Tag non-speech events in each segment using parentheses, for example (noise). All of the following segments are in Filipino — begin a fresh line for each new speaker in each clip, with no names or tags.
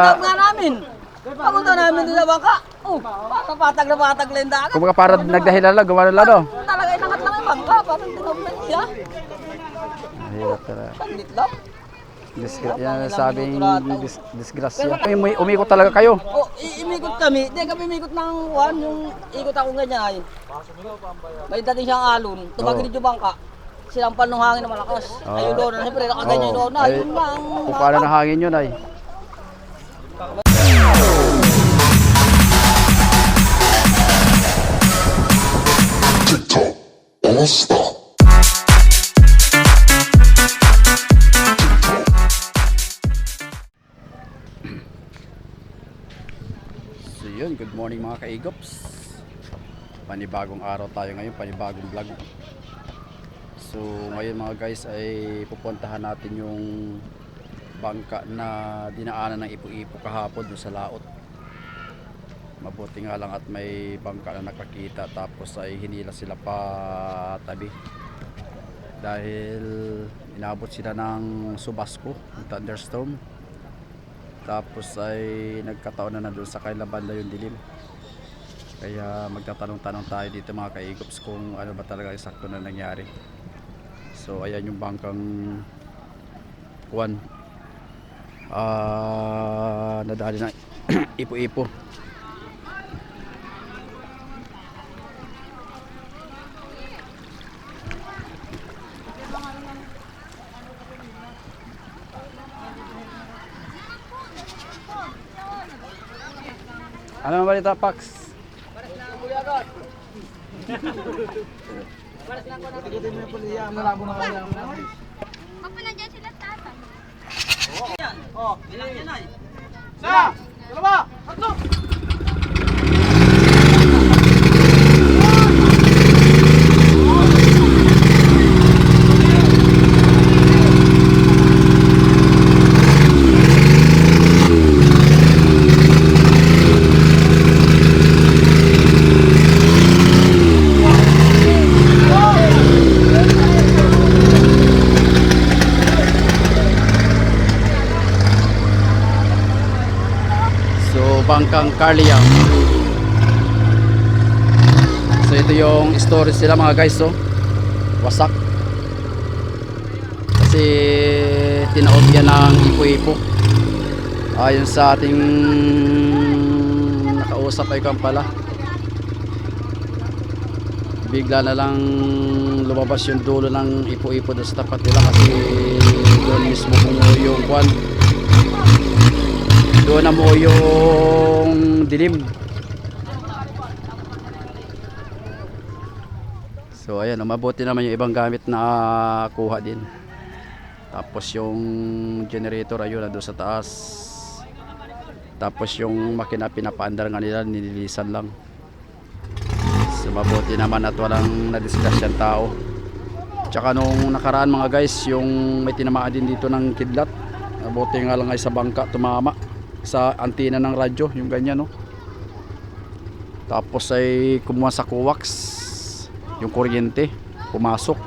Tawag nga namin. Papunta namin doon sa bangka. Oh, patag na patag lang yung dagat.
Kumbaga para nagdahilan lang, gumano lang, no?
Talaga inangat lang yung bangka. Parang tinaglan siya.
Mahirap talaga.
Sandit lang.
Disgra yan ang sabing dis disgrasya. Umi umikot talaga kayo.
Oh, imikot kami. Hindi kami imikot ng one, yung ikot ako ganyan ay. May dating siyang alon. Tumagilid yung bangka. Sinampan ng hangin na malakas.
Oh.
Ayun doon, siyempre nakaganyan
Oo.
doon.
Ay,
Ayun lang.
Kung paano ng hangin yun ay.
Stop.
So yun, good morning mga kaigops. Panibagong araw tayo ngayon, panibagong vlog. So ngayon mga guys ay pupuntahan natin yung bangka na dinaanan ng ipo-ipo kahapon doon sa laot. Mabuti nga lang at may bangka na nakakita tapos ay hinila sila pa tabi. Dahil inabot sila ng subasco, ng thunderstorm. Tapos ay nagkataon na na doon sa kailang banda yung dilim. Kaya magtatanong-tanong tayo dito mga kaigops kung ano ba talaga eksakto na nangyari. So ayan yung bangkang kuwan. Ah, nadali na (clears throat) ipo-ipo. Ano ang balita, Pax?
Pag (laughs) nandiyan sila tata.
Oh, ilan yan ay?
So, bangkang Carliang. So, ito yung storage nila mga guys, so. Wasak. Kasi tinaob yan ng ipo-ipo. Ayon sa ating nakausap ay kan pala. Bigla na lang lumabas yung dulo ng ipo-ipo doon sa tapat nila kasi doon mismo kumuha yung kwan doon na mo yung dilim. So ayan mabuti naman yung ibang gamit na kuha din. Tapos yung generator ayun na doon sa taas. Tapos yung makina pinapaandar nga nila nililisan lang. So mabuti naman at walang nadisgrasyan tao. Tsaka nung nakaraan mga guys yung may tinamaan din dito ng kidlat. Mabuti nga lang ay sa bangka tumama sa antina ng radyo yung ganyan no? Tapos ay kumuha sa coax yung kuryente pumasok.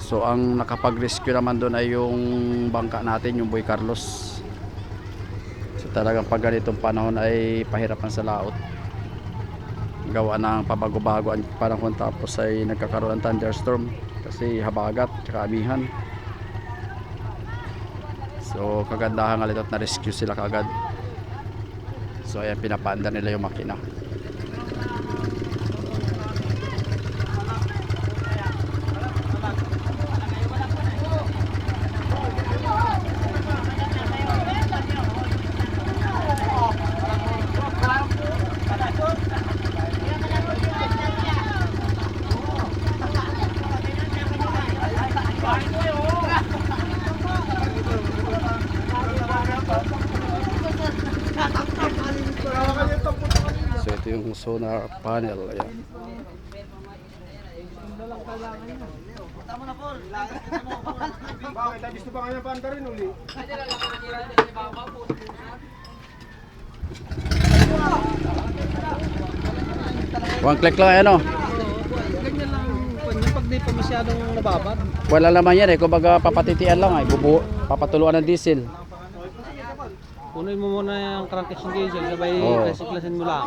So ang nakapag-rescue naman doon ay yung bangka natin yung Boy Carlos. So talagang pag ganitong panahon ay pahirapan sa laot. Gawa ng pabago-bago ang panahon tapos ay nagkakaroon ng thunderstorm kasi habagat tsaka amihan So kagandahan nga nito at na-rescue sila kagad. So ayan pinapaanda nila yung makina. So ito yung sonar panel. Ayan.
Bakit? Gusto pa nga ng panda rin uli.
One click lang ano.
Ganyan lang. Pag di pa masyadong nababad.
Wala naman yan eh. Kumbaga papatitian lang ay. Bubu papatuluan ng diesel.
Puno
Anuin mo muna yung crankcase ng diesel, sabay
Oo.
klasiklasin mo lang.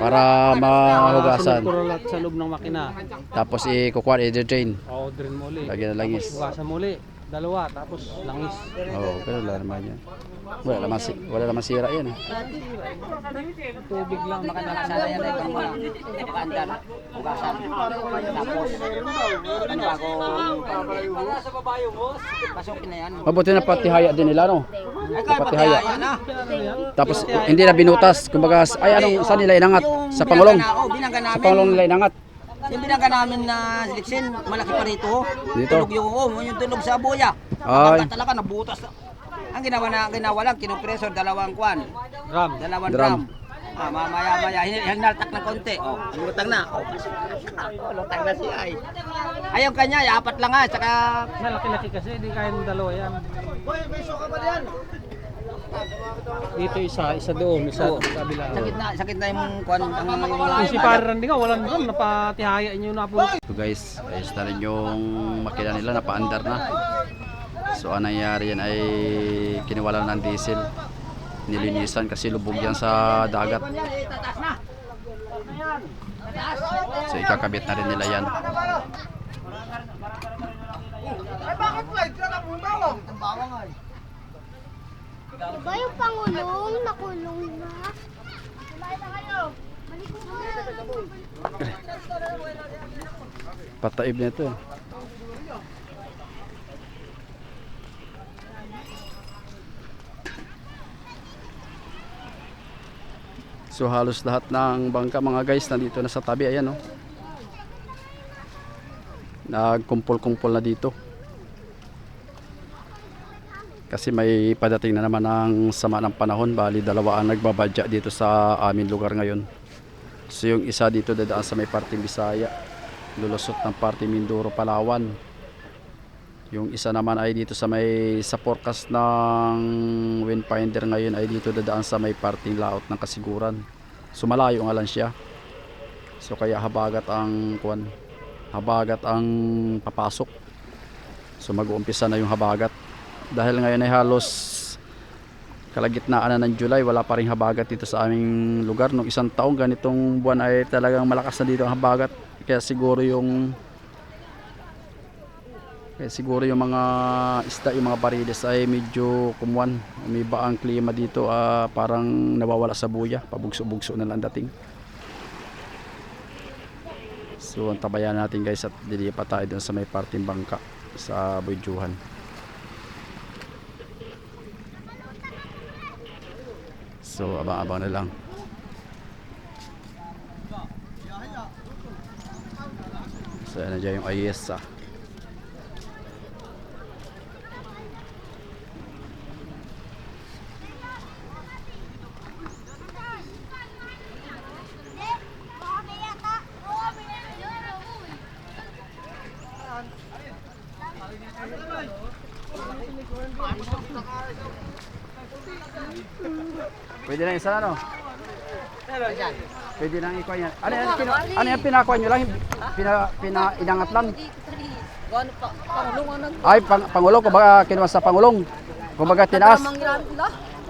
Para mahugasan.
Sunod ko lahat sa loob ng makina.
Tapos ikukuha, i-drain.
O, drain mo ulit.
Lagyan na langis.
Hugasan mo ulit. Dalawa, tapos langis.
Oo, oh, pero wala naman yan. Wala naman, si wala naman sira yan. eh.
Tubig lang.
Sana yan ay kung pagkaandar, hugasan. Tapos, ano bago, pasukin na yan.
Mabuti na patihaya din nila, no? Patihaya. Tapos hindi na binutas. Kumbaga, ay anong, saan nila inangat? Sa Pangulong. Sa
namin.
Pangulong nila inangat.
Yung binangga namin na siliksin, malaki pa rito.
Dito?
Tulog yung, oh, yung tulog sa buya.
Ay.
Bangka talaga, nabutas. na. Ang ginawa na, ginawa lang, kinupresor, dalawang kwan.
Ram.
Dalawang
Drum.
drum. Ah, mamaya maya, hin- hinaltak ng konti. Oh, lutang na. Oh, (laughs) oh lutang na siya ay. Ayaw kanya, apat lang nga, saka
Malaki-laki kasi, di kaya ng dalawa yan. Dito isa, isa doon, isa
Oo.
sa kabila.
sakit na, sakit na yung kwan. Ang,
Yung si Parang nga, wala na doon, napatihaya inyo na po.
So guys, ayos na rin yung makina nila, napaandar na. So ang nangyari yan ay kiniwala ng diesel. Nilinisan kasi lubog yan sa dagat. So ikakabit na rin nila yan.
Diba yung pangulong nakulong na?
Pataib na ito. eh. So halos lahat ng bangka mga guys nandito na sa tabi ayan oh. Nagkumpol-kumpol na dito. Kasi may padating na naman ng sama ng panahon, bali dalawa ang nagbabadya dito sa aming lugar ngayon. So yung isa dito dadaan sa may parting Bisaya, lulusot ng parte Mindoro, Palawan. Yung isa naman ay dito sa may sa forecast ng windfinder ngayon ay dito dadaan sa may parting laot ng kasiguran. So malayo nga lang siya. So kaya habagat ang kuan, habagat ang papasok. So mag-uumpisa na yung habagat. Dahil ngayon ay halos kalagitnaan na ng July, wala pa rin habagat dito sa aming lugar. Nung isang taong ganitong buwan ay talagang malakas na dito ang habagat. Kaya siguro yung kaya siguro yung mga isda, yung mga bariles ay medyo kumuan. Umiba ang klima dito, ah, parang nawawala sa buya. Pabugso-bugso na lang dating. So, ang tabayan natin guys at dilipat tayo dun sa may parting bangka sa Buyjuhan. So, abang-abang na lang. So, yan na dyan yung Ayesa. Pwede na isa ano? Pwede nang ikuha yan. Ano yan? Pina, ano yan pinakuha nyo lang? Pina, pina, inangat lang?
Ano ano?
Ay, pang, pangulong. Kumbaga kinuha sa pangulong. Kumbaga tinaas.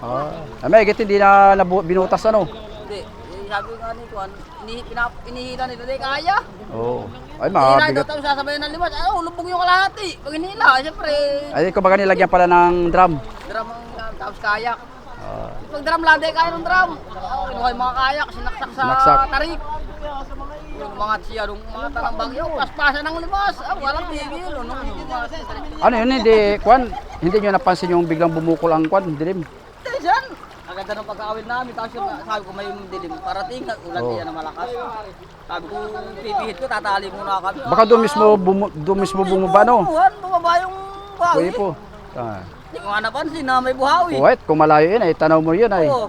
Ah. Ay, may git hindi na nabu- binutas ano?
Hindi, eh, sabi nga ni Kwan, ini, pinap, inihila nila, di kaya.
Oo. Ay,
Hinila daw
mabigat.
tapos sasabayan ng limas, ano, lubog yung kalahati. Pag hinila, siyempre,
Ay, kumbaga nilagyan pala ng drum.
drum ang uh, tapos kayak. Pag drum lang, di kaya ng drum. Oh, kinuha yung mga kayak, sinaksak sa
Sinaksak.
tarik. Yung mga siya, yung mga tanang bagyo, paspasan ng limas. Ah, walang tigil, ano, yung mga
Ano yun, hindi, kwan, hindi nyo napansin yung biglang bumukol ang kwan, dilim.
Tension! Ang ganda ng pagkakawin namin, tapos yung, sabi ko may dilim, parating, ulan
Oo.
niya na malakas. Sabi ko, pipihit ko, tatali muna kami.
Baka doon mismo, bumu, doon mismo bumaba, no?
Buwan, bumaba yung buhawi.
Kuya po. Ah.
Hindi ko nga napansin na may buhawi.
Wait, kung malayo yun, ay tanaw mo yun, ay.
Oo.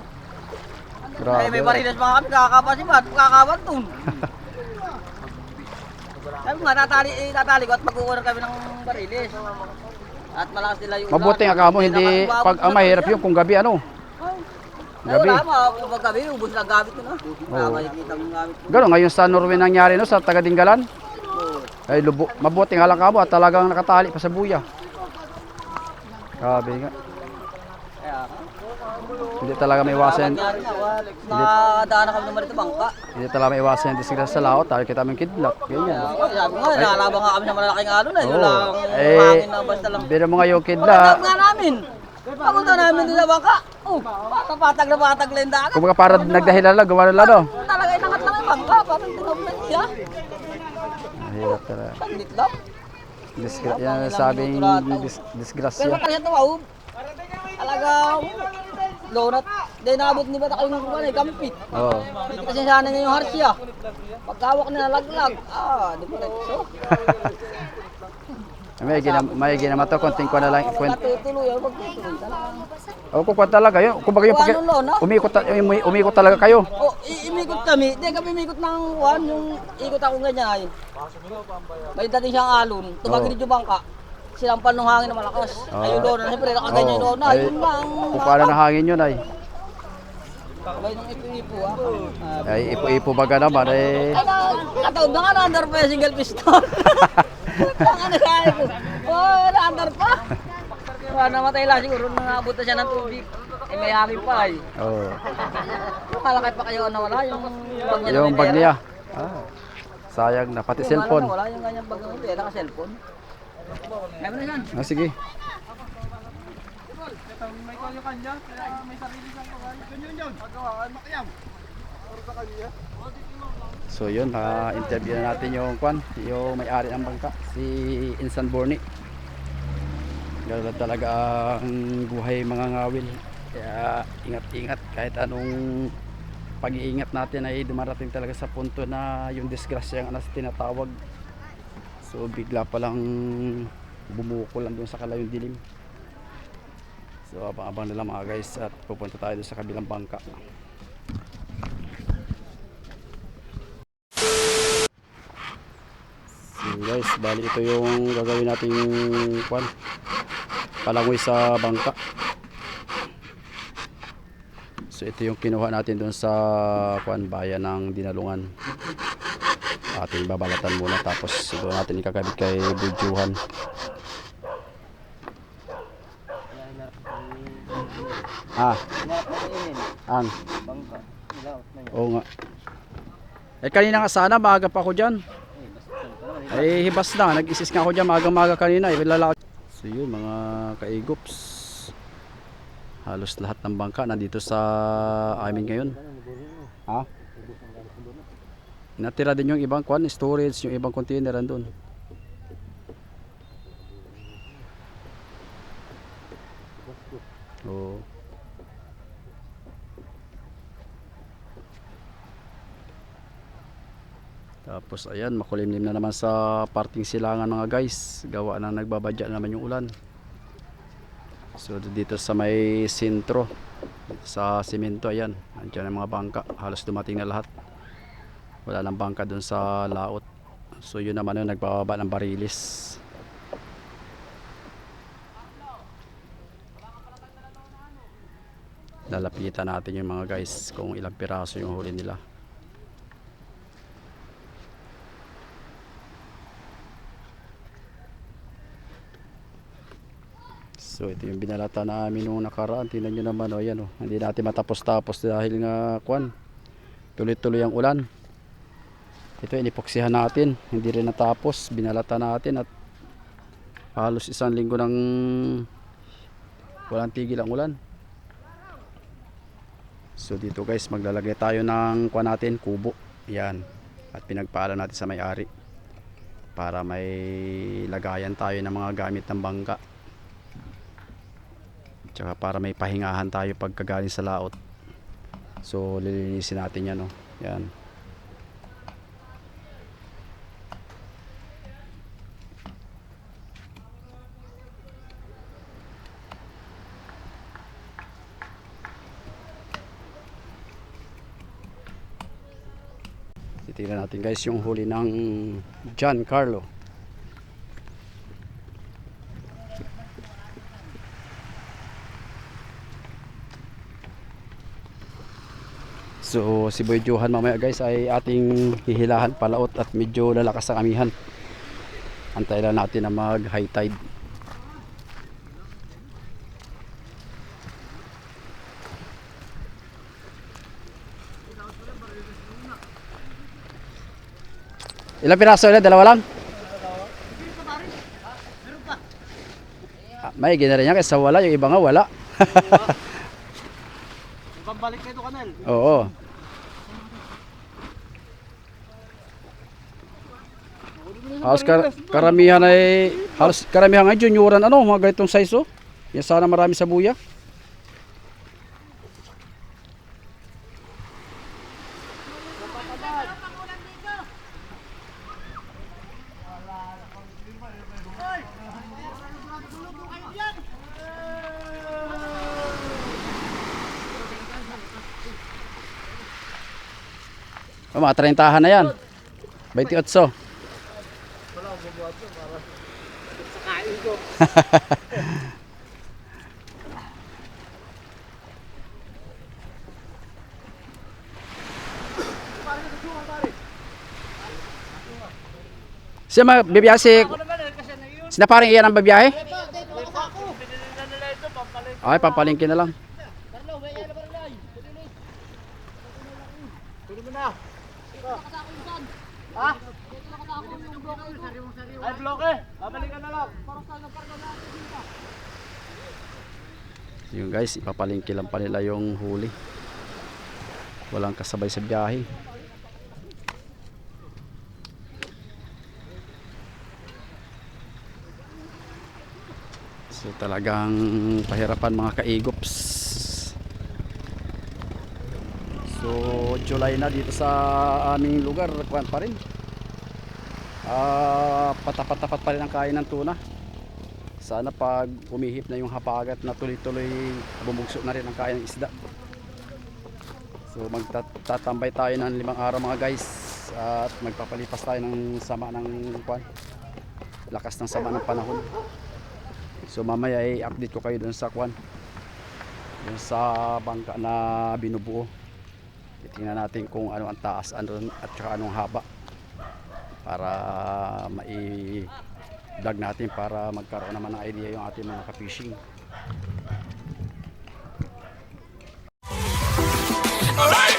Grabe.
Ay, may barilas pa kami, kakapasipat, kakabantong. (laughs) Sabi ko nga, tatali, eh, tatali ko at magkukunan kami ng barilis. At malakas nila yung
Mabuti nga kamo, hindi, pag ang mahirap yun kung gabi, ano?
Gabi?
Gabi.
Wala, ma, pag gabi, ubus lang gamit ko na.
Oo. Gano'n, ngayon sa Norway nangyari, no, sa Tagadinggalan. Ay, lubo, mabuti nga lang kamo at talagang nakatali pa sa buya. Grabe nga. Hindi talaga may iwasan.
Na. Nakadaan na kami naman ito bangka.
Hindi talaga may iwasan yung disgrasya sa laot. Dahil kita may kidlat. Ganyan.
Sabi nga, nalabang nga kami sa malalaking alon na. Yun
Oo.
lang,
Eh,
na.
Biro mo nga yung
Pagkatap
kidlat.
nga namin. Papunta namin doon sa bangka. Oh, patag na patag lang dagat.
Kumbaga para nagdahilan lang, gumano lang?
Talaga inangat lang yung bangka. Parang tinaglan niya.
Mahirap talaga.
Sandit lang.
Disgra yan ang sabing dis
Pero
disgrasya.
kanya ito, wow. Talagang donut. Dahil nabot ni Bata kayong kuwan eh, kampit.
Oo.
Dito kasi sana niya yung harsya. Pagkawak na laglag, ah, di ba so?
May ginam may ginama to konting ko na lang kwent.
Matutuloy, oh, magtutuloy talaga.
O kwent talaga yun. Kumbaga yung pag
Ano, no, no?
umikot ta- umi- umikot talaga kayo.
O, i- imikot kami. Di kami imikot ng one, yung ikot ako ganyan. May dating siyang alon, tumagilid yung bangka. Sinampal ng hangin na malakas.
Ah.
Ayun doon, siyempre nakaganyan
Oo.
doon na.
Ay,
Yun lang.
Kung paano na hangin yun ay.
Sabay nung ipo-ipo ah. Ah,
Ay ipo-ipo baga naman eh.
Ay, na, kataon na nga, na-under pa yung single piston. (laughs) Ang ano kaya ko. Oh, na-under pa. Wala namatay lang siguro nung naabot na siya ng tubig. Eh, may hangin pa ay.
Oo.
Malakay pa kayo na wala yung bag niya.
Yung bag niya. Ah. Sayang na pati
Yung
cellphone.
Wala yung ganyang bag ng pera ka cellphone. Meron na yan.
Ah, sige.
May kalyo kanya, may sarili siyang kawal. Ganyan yun. Pagkawaan, makiyam. Puro sa kanya.
So yun, na-interview na natin yung kwan, yung may-ari ng bangka, si Insan Borny. Ganun talaga ang buhay mga ngawil. Kaya ingat-ingat kahit anong pag-iingat natin ay dumarating talaga sa punto na yung disgrasya ang anas tinatawag. So bigla pa lang bumuko lang doon sa kalayong dilim. So abang-abang na mga guys at pupunta tayo doon sa kabilang bangka. So guys, bali ito yung gagawin nating kwan. Palangoy sa bangka. So ito yung kinuha natin doon sa kwan bayan ng Dinalungan. Ating babalatan muna tapos doon natin ikakabit kay Bujuhan. Ah, an. Oo nga. Eh kanina nga sana maaga pa ako dyan. Ay hibas na, nag-isis nga ako dyan maga-maga kanina. Eh. So yun mga kaigops. Halos lahat ng bangka nandito sa amin ngayon. Ha? Natira din yung ibang kwan, storage, yung ibang container andun. Oo. Tapos ayan, makulimlim na naman sa parting silangan mga guys. Gawa na nagbabadya na naman yung ulan. So dito sa may sentro, sa simento ayan, andyan ang mga bangka. Halos dumating na lahat. Wala nang bangka dun sa laot. So yun naman yung nagbababa ng barilis. Lalapitan natin yung mga guys kung ilang piraso yung huli nila. So ito yung binalata namin nung nakaraan. Tingnan nyo naman, o yan o. Hindi natin matapos-tapos dahil nga kwan. Tuloy-tuloy ang ulan. Ito inipoksihan natin. Hindi rin natapos. Binalata natin at halos isang linggo ng walang tigil ang ulan. So dito guys, maglalagay tayo ng kwan natin, kubo. Yan. At pinagpaalam natin sa may-ari. Para may lagayan tayo ng mga gamit ng bangka. Tsaka para may pahingahan tayo pagkagaling sa laot. So lilinisin natin yan oh. Yan. Titingnan natin guys yung huli ng John Carlo. So si Boy Johan mamaya guys ay ating hihilahan palaot at medyo lalakas ang amihan. Antay lang natin na mag high tide. Ilang piraso ulit? Dalawa lang? Ah, may ginari niya kaysa wala. Yung iba nga wala. (laughs)
Ibang balik na ito kanal.
Oo. Halos kar karamihan ay halos karamihan ay junioran ano mga ganitong size oh. Yan sana marami sa buya. Oh, mga 30 na yan. 28. (laughs) Siya magbibiyahe si... Sina parang iyan ang babiyahe? Ay, papalingkin na lang.
Ay, bloke. Babalikan na lang.
Yung guys, ipapalingki lang pa nila yung huli. Walang kasabay sa biyahe. So talagang pahirapan mga kaigops. So July na dito sa aming lugar, kuwan pa rin. Ah, patapat-tapat pa rin ang kain ng tuna. Sana pag umihip na yung hapagat na tuloy-tuloy bumugso na rin ang kain ng isda. So magtatambay tayo ng limang araw mga guys at magpapalipas tayo ng sama ng kwan. Lakas ng sama ng panahon. So mamaya ay update ko kayo dun sa kwan. Dun sa bangka na binubuo. Titingnan natin kung ano ang taas ano, at saka anong haba para mai vlog natin para magkaroon naman ng idea yung ating mga ka-fishing. Alright!